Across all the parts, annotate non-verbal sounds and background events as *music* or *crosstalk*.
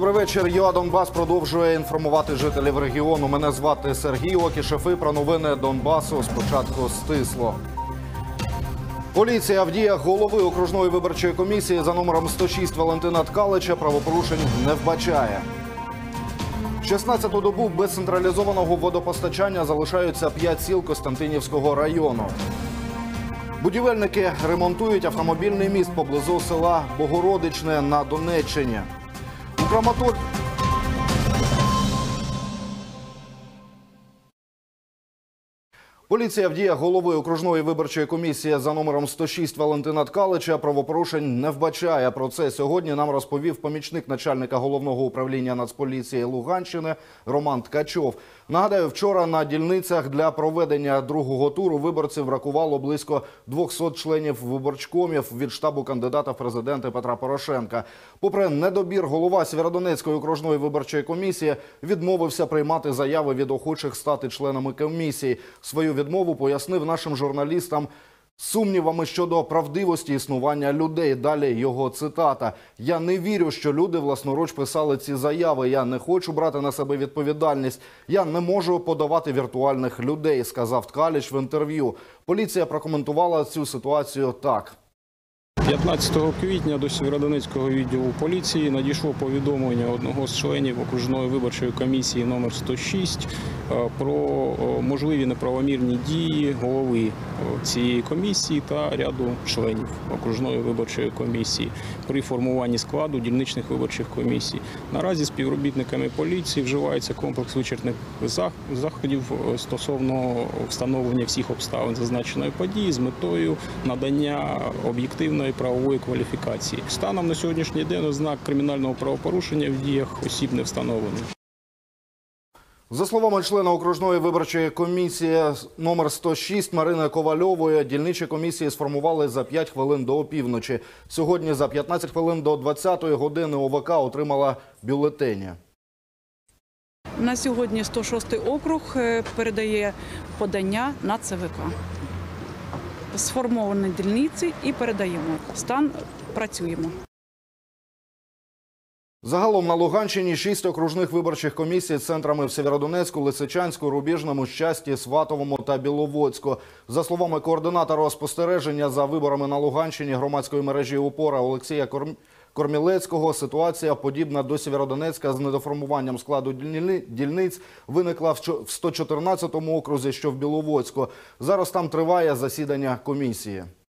Добрий вечір. ЮА Донбас продовжує інформувати жителів регіону. Мене звати Сергій Окішев і про новини Донбасу. Спочатку стисло. Поліція в діях голови окружної виборчої комісії за номером 106 Валентина Ткалича правопорушень не вбачає. 16-ту добу без централізованого водопостачання залишаються 5 сіл Костянтинівського району. Будівельники ремонтують автомобільний міст поблизу села Богородичне на Донеччині. У Поліція в діях голови окружної виборчої комісії за номером 106 Валентина Ткалича правопорушень не вбачає. Про це сьогодні нам розповів помічник начальника головного управління Нацполіції Луганщини Роман Ткачов. Нагадаю, вчора на дільницях для проведення другого туру виборців бракувало близько 200 членів виборчкомів від штабу кандидата в президенти Петра Порошенка. Попри недобір, голова Сєвєродонецької окружної виборчої комісії відмовився приймати заяви від охочих стати членами комісії. Свою відмову пояснив нашим журналістам сумнівами щодо правдивості існування людей. Далі його цитата: Я не вірю, що люди власноруч писали ці заяви. Я не хочу брати на себе відповідальність. Я не можу подавати віртуальних людей, сказав Ткаліч в інтерв'ю. Поліція прокоментувала цю ситуацію так. 15 квітня до Сєвєродонецького відділу поліції надійшло повідомлення одного з членів окружної виборчої комісії номер 106 е, про е, можливі неправомірні дії голови е, цієї комісії та ряду членів окружної виборчої комісії при формуванні складу дільничних виборчих комісій. Наразі співробітниками поліції вживається комплекс вичерпних заходів стосовно встановлення всіх обставин зазначеної події з метою надання об'єктивної правової кваліфікації. Станом на сьогоднішній день ознак кримінального правопорушення в діях осіб не встановлено. За словами члена окружної виборчої комісії номер 106 Марини Ковальової, дільничі комісії сформували за 5 хвилин до опівночі. Сьогодні за 15 хвилин до 20-ї години ОВК отримала бюлетені. На сьогодні 106 округ е, передає подання на ЦВК. Сформовані дільниці і передаємо. Стан працюємо. Загалом на Луганщині шість окружних виборчих комісій з центрами в Сєвєродонецьку, Лисичанську, Рубіжному, Щасті, Сватовому та Біловодську. За словами координатора спостереження за виборами на Луганщині громадської мережі УПОРА Олексія Корм- Кормілецького, ситуація подібна до Сєвєродонецька з недоформуванням складу дільниць виникла в чо- в 114-му окрузі, що в Біловодську. Зараз там триває засідання комісії. –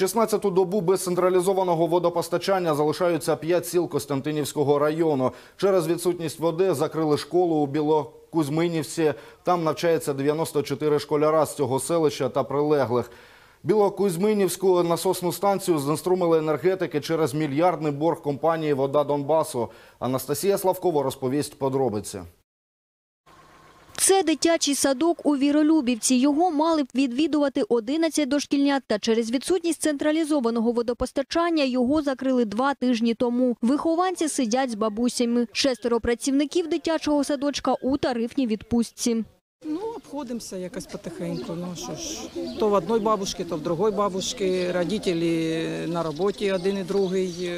16-ту добу без централізованого водопостачання залишаються 5 сіл Костянтинівського району. Через відсутність води закрили школу у Білокузьминівці. Там навчається 94 школяра з цього селища та прилеглих. Білокузьминівську насосну станцію знеструмили енергетики через мільярдний борг компанії «Вода Донбасу». Анастасія Славкова розповість подробиці. Це дитячий садок у Віролюбівці. Його мали б відвідувати 11 дошкільнят, та через відсутність централізованого водопостачання його закрили два тижні тому. Вихованці сидять з бабусями. Шестеро працівників дитячого садочка у тарифній відпустці. Ну, обходимося якось потихеньку. Ну що ж, то в одній бабушці, то в другій бабушці. Родителі на роботі один і другий,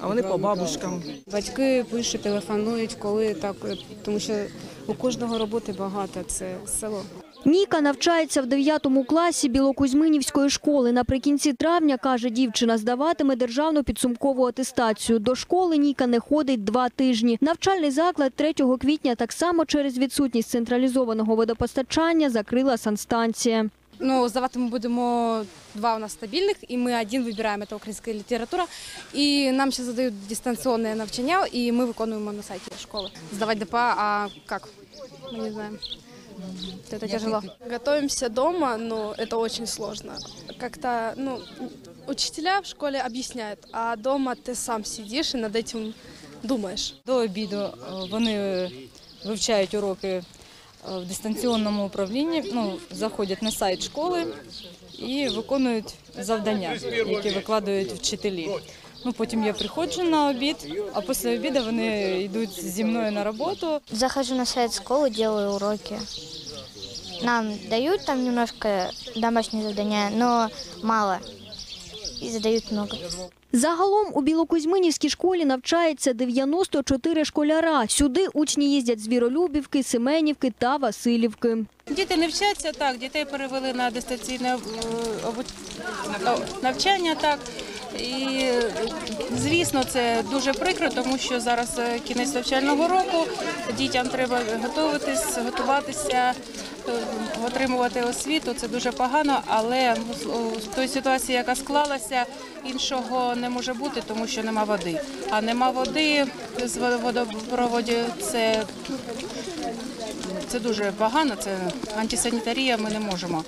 а вони по бабушкам. Батьки пишуть, телефонують, коли так, тому що у кожного роботи багато, це село. Ніка навчається в 9 класі Білокузьминівської школи. Наприкінці травня, каже дівчина, здаватиме державну підсумкову атестацію. До школи Ніка не ходить два тижні. Навчальний заклад 3 квітня так само через відсутність централізованого водопостачання закрила санстанція. Ну, здавати ми будемо два у нас стабільних, і ми один вибираємо, це українська література. І нам ще задають дистанційне навчання, і ми виконуємо на сайті школи. Здавати ДПА, а як? Ми не знаємо. Это тяжело. Готовимся дома, но это очень сложно. Как-то, ну, учителя в школе объясняют, а дома ты сам сидишь и над этим думаешь. До обіду е, вони е, вивчають уроки е, в дистанційному управлінні, ну, заходять на сайт школи і виконують завдання, які викладають вчителі. Ну, потім я приходжу на обід, а після обіду вони йдуть зі мною на роботу. Захожу на сайт школы, делаю уроки. Нам дают там немножко домашние задания, но мало. и задают много. Загалом у Білокузьминівській школі навчається 94 школяра. Сюди учні їздять з Віролюбівки, Семенівки та Васильівки. Діти не вчаться так, дітей перевели на дистанційне е, навчання так. І звісно, це дуже прикро, тому що зараз е, кінець навчального року. Дітям треба готуватись, готуватися, отримувати освіту. Це дуже погано, але в той ситуації, яка склалася, іншого не може бути, тому що нема води. А нема води з водопроводів це це дуже погано, це антисанітарія, ми не можемо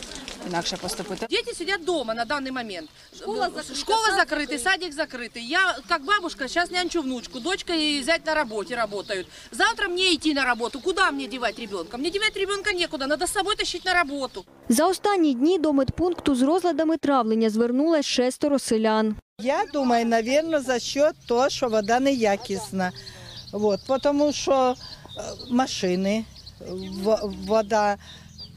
інакше поступити. Дети сидят дома на данный момент. Школа закрыта, Школа закрыта садик закрытый. Я, как бабушка, сейчас нянчу внучку. Дочка и зять на работе работают. Завтра мне идти на работу. Куда мне девать ребенка? Мне девать ребенка некуда. Надо с собой тащить на работу. За останні дні до медпункту з розладами травлення звернулось шестеро селян. Я думаю, наверное, за счет того, що вода неякісна. Вот, тому що е, машини, в- вода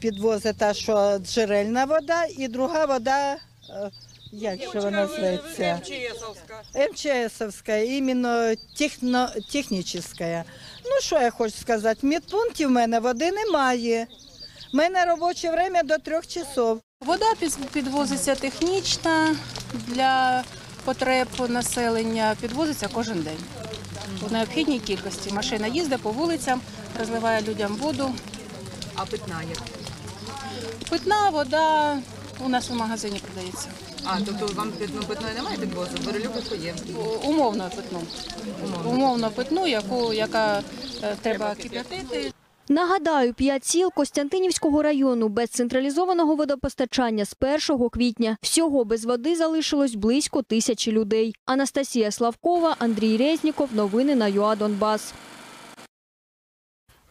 підвозить та, що джерельна вода, і друга вода, е, як ще вона зветься? МЧСовська, іменно техно, технічна. Ну, що я хочу сказати, в медпункті в мене води немає. У мене робоче время до трьох часов. Вода підвозиться технічна для потреб населення, підвозиться кожен день. У необхідній кількості машина їздить по вулицям, розливає людям воду. А питна як? Питна вода у нас в магазині продається. А, тобто вам питну питної немає підвозу? Берелюбівку є. У- Умовно питну. Умовно питну, яку, яка е, треба кип'ятити. Нагадаю, п'ять сіл Костянтинівського району без централізованого водопостачання з 1 квітня. Всього без води залишилось близько тисячі людей. Анастасія Славкова, Андрій Резніков. Новини на ЮА Донбас.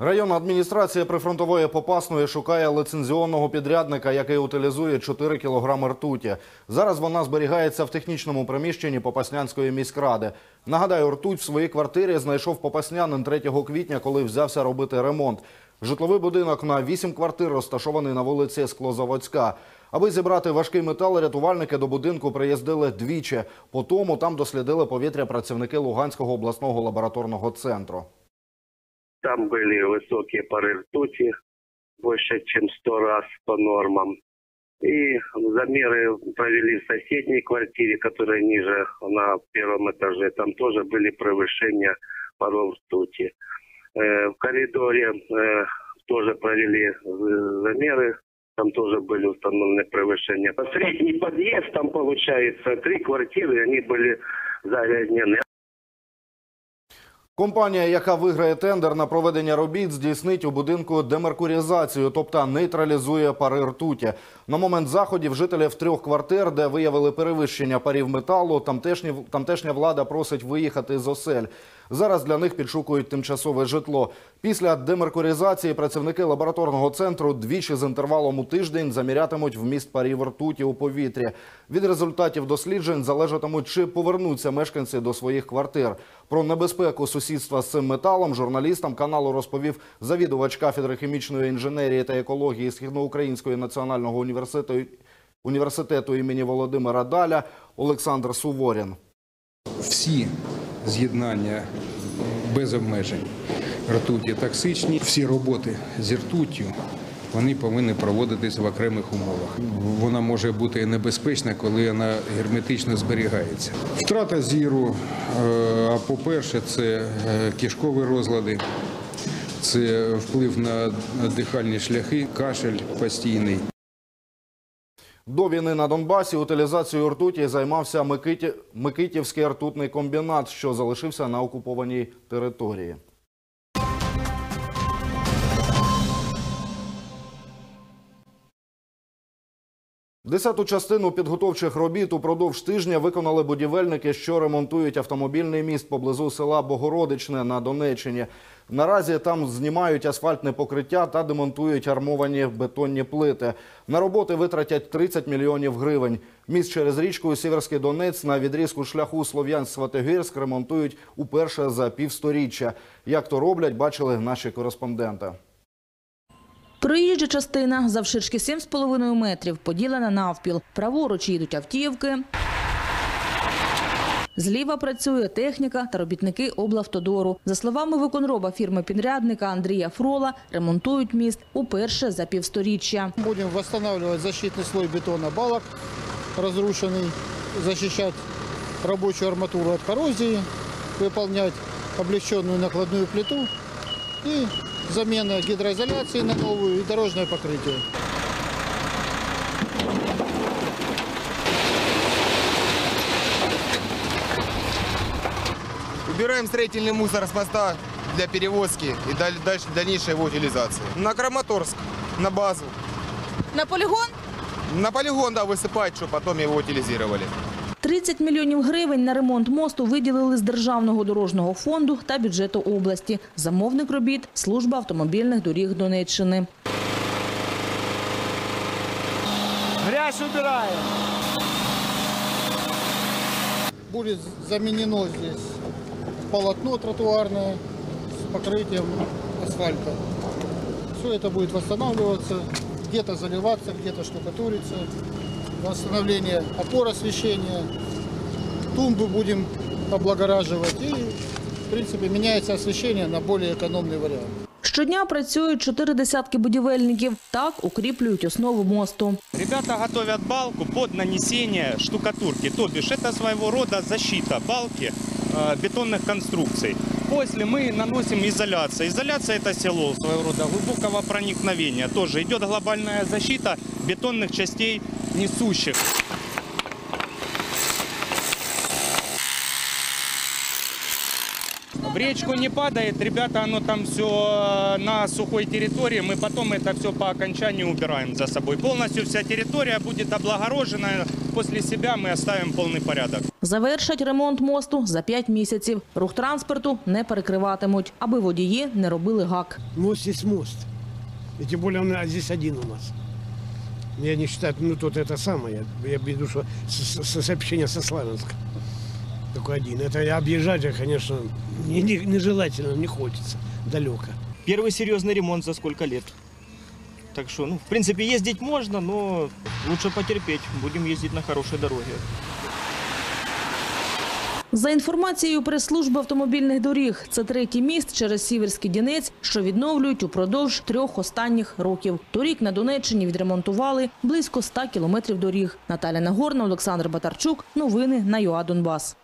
Районна адміністрація прифронтової Попасної шукає лицензіонного підрядника, який утилізує 4 кілограми ртуті. Зараз вона зберігається в технічному приміщенні Попаснянської міськради. Нагадаю, ртуть в своїй квартирі знайшов попаснянин 3 квітня, коли взявся робити ремонт. Житловий будинок на 8 квартир розташований на вулиці Склозаводська. Аби зібрати важкий метал, рятувальники до будинку приїздили двічі. По тому там дослідили повітря працівники Луганського обласного лабораторного центру. Там были высокие пары ртути, больше чем сто раз по нормам. И замеры провели в соседней квартире, которая ниже на первом этаже. Там тоже были превышения паров ртути. Э, В коридоре э, тоже провели э, замеры. Там тоже были установлены превышения. Средний подъезд, там получается три квартиры, они были загрязнены. Компанія, яка виграє тендер на проведення робіт, здійснить у будинку демеркурізацію, тобто нейтралізує пари ртуті. На момент заходів жителів трьох квартир, де виявили перевищення парів металу, тамтешні, тамтешня влада просить виїхати з осель. Зараз для них підшукують тимчасове житло. Після демеркурізації працівники лабораторного центру двічі з інтервалом у тиждень замірятимуть вміст парів ртуті у повітрі. Від результатів досліджень залежатимуть, чи повернуться мешканці до своїх квартир. Про небезпеку сусідства з цим металом журналістам каналу розповів завідувач кафедри хімічної інженерії та екології Східноукраїнського національного університету, університету імені Володимира Даля Олександр Суворін. всі з'єднання без обмежень ртуті токсичні. Всі роботи з ртуттю вони повинні проводитись в окремих умовах. Вона може бути небезпечна, коли вона герметично зберігається. Втрата зіру, е, а по-перше, це е, кишкові розлади, це вплив на дихальні шляхи, кашель постійний. До війни на Донбасі утилізацією ртуті займався Микиті... Микитівський ртутний комбінат, що залишився на окупованій території. Десяту частину підготовчих робіт упродовж тижня виконали будівельники, що ремонтують автомобільний міст поблизу села Богородичне на Донеччині. Наразі там знімають асфальтне покриття та демонтують армовані бетонні плити. На роботи витратять 30 мільйонів гривень. Міст через річку Сіверський Донець на відрізку шляху Слов'янськ-Сватогірськ ремонтують уперше за півсторіччя. Як то роблять, бачили наші кореспонденти. Проїжджа частина завширшки 7,5 метрів, поділена навпіл. Праворуч їдуть автівки, Зліва працює техніка та робітники облавтодору. За словами виконроба фірми-підрядника Андрія Фрола, ремонтують міст уперше за півсторіччя. Будем восстанавливать защитный слой бетона балок разрушенный, защищать рабочую арматуру от коррозии, выполнять облегченную накладную плиту и замена гидроизоляции на новую и дорожное покрытие. Убираем строительный мусор с моста для перевозки и даль- дальше дальнейшей его утилизации. На Краматорск, на базу. На полігон? На полигон, да, высыпать, чтобы потом его утилизировали. 30 мільйонів гривень на ремонт мосту виділили з Державного дорожнього фонду та бюджету області. Замовник робіт – служба автомобільних доріг Донеччини. Грязь убираем. Будет заменено здесь полотно тротуарное с покрытием асфальта. Все это будет восстанавливаться, где-то заливаться, где-то штукатуриться. Восстановление опор освещения. Тумбы будем облагораживать. И, в принципе, меняется освещение на более экономный вариант. Щодня працюють чотири десятки будівельників. Так укріплюють основу мосту. Ребята готовят балку под нанесение штукатурки, то бишь это своего рода защита балки э, бетонных конструкций. После мы наносим изоляцию. Изоляция это село своего рода глубокого проникновения. Тоже идет глобальная защита бетонных частей несущих. В речку не падает, ребята, оно там все на сухой территории, мы потом это все по окончанию убираем за собой. Полностью вся территория будет облагорожена, после себя мы оставим полный порядок. Завершать ремонт мосту за 5 місяців. Рух транспорту не перекриватимуть, аби водії не робили гак. Мост есть мост. И тем более он здесь один у нас. Я не считаю, ну тут это самое, я имею в виду, что с- с- сообщение со Славянска. Только один. Это объезжать, конечно, не- не- нежелательно, не хочется, далеко. Первый серьезный ремонт за сколько лет. Так что, ну, в принципе, ездить можно, но лучше потерпеть. Будем ездить на хорошей дороге. За інформацією прес-служби автомобільних доріг, це третій міст через Сіверський Дінець, що відновлюють упродовж трьох останніх років. Торік на Донеччині відремонтували близько 100 кілометрів доріг. Наталя Нагорна, Олександр Батарчук. Новини на ЮА Донбас.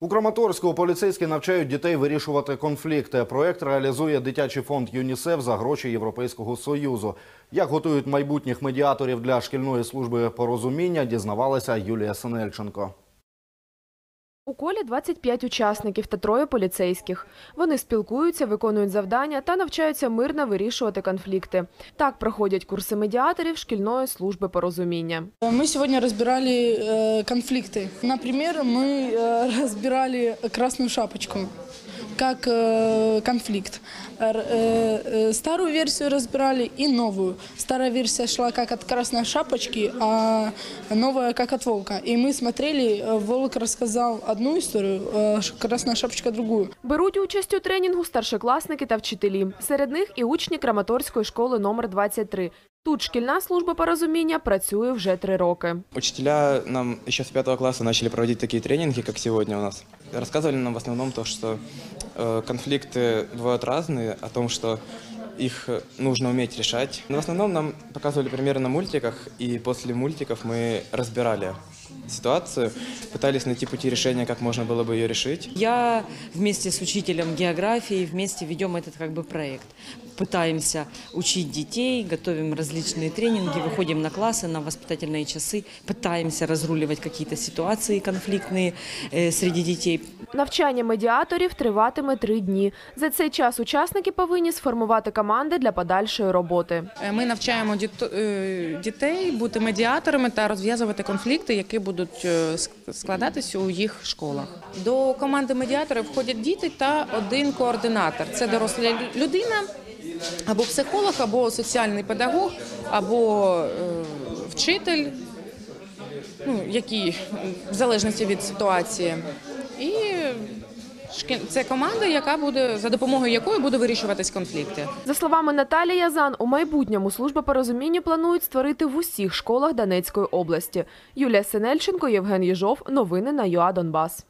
У Краматорську поліцейські навчають дітей вирішувати конфлікти. Проект реалізує дитячий фонд ЮНІСЕФ за гроші Європейського союзу. Як готують майбутніх медіаторів для шкільної служби порозуміння, дізнавалася Юлія Синельченко. У колі 25 учасників та троє поліцейських. Вони спілкуються, виконують завдання та навчаються мирно вирішувати конфлікти. Так проходять курси медіаторів шкільної служби порозуміння. Мы сегодня разбирали э, конфликты. Например, мы э, *laughs* разбирали красную шапочку как э, конфликт. Р- э, э, старую версию разбирали и новую. Старая версия шла как от красной шапочки, а новая как от волка. И мы смотрели, э, волк рассказал одну историю, э, ш- красная шапочка другую. Беруть участь у тренінгу старшокласники та вчителі. Серед них і учні Краматорської школи номер 23. Тут шкільна служба порозуміння працює вже три роки. Учителя нам еще с пятого класса начали проводить такие тренинги, как сегодня у нас. Рассказывали нам в основном то, что э, конфликты бывают разные, о том, что их э, нужно уметь решать. Но в основном нам показывали примеры на мультиках, и после мультиков мы разбирали ситуацию, пытались найти пути решения, как можно было бы ее решить. Я вместе с учителем географии вместе ведем этот как бы проект. Пытаемся учить детей, готовим различные тренинги, выходим на классы, на воспитательные часы, пытаемся разруливать какие-то ситуации конфликтные э, среди детей. Навчання медіаторів триватиме три дні. За цей час учасники повинні сформувати команди для подальшої роботи. Е, Ми навчаємо діто- е, дітей бути медіаторами та розв'язувати конфлікти, які будуть е, ск- складатися у їх школах. До команди медіаторів входять діти та один координатор. Це доросла лю- людина, або психолог, або соціальний педагог, або е, вчитель, ну, які в залежності від ситуації. І Це команда, яка буде за допомогою якої буде вирішуватись конфлікти. За словами Наталії Язан, у майбутньому служба по розумінню планують створити в усіх школах Донецької області. Юлія Синельченко, Євген Єжов. Новини на ЮА Донбас.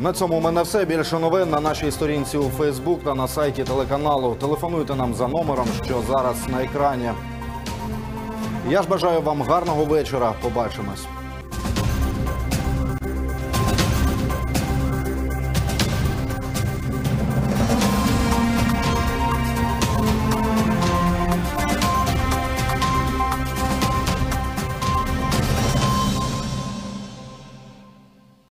На цьому у мене все. Більше новин на нашій сторінці у Фейсбук та на сайті телеканалу. Телефонуйте нам за номером, що зараз на екрані. Я ж бажаю вам гарного вечора. Побачимось.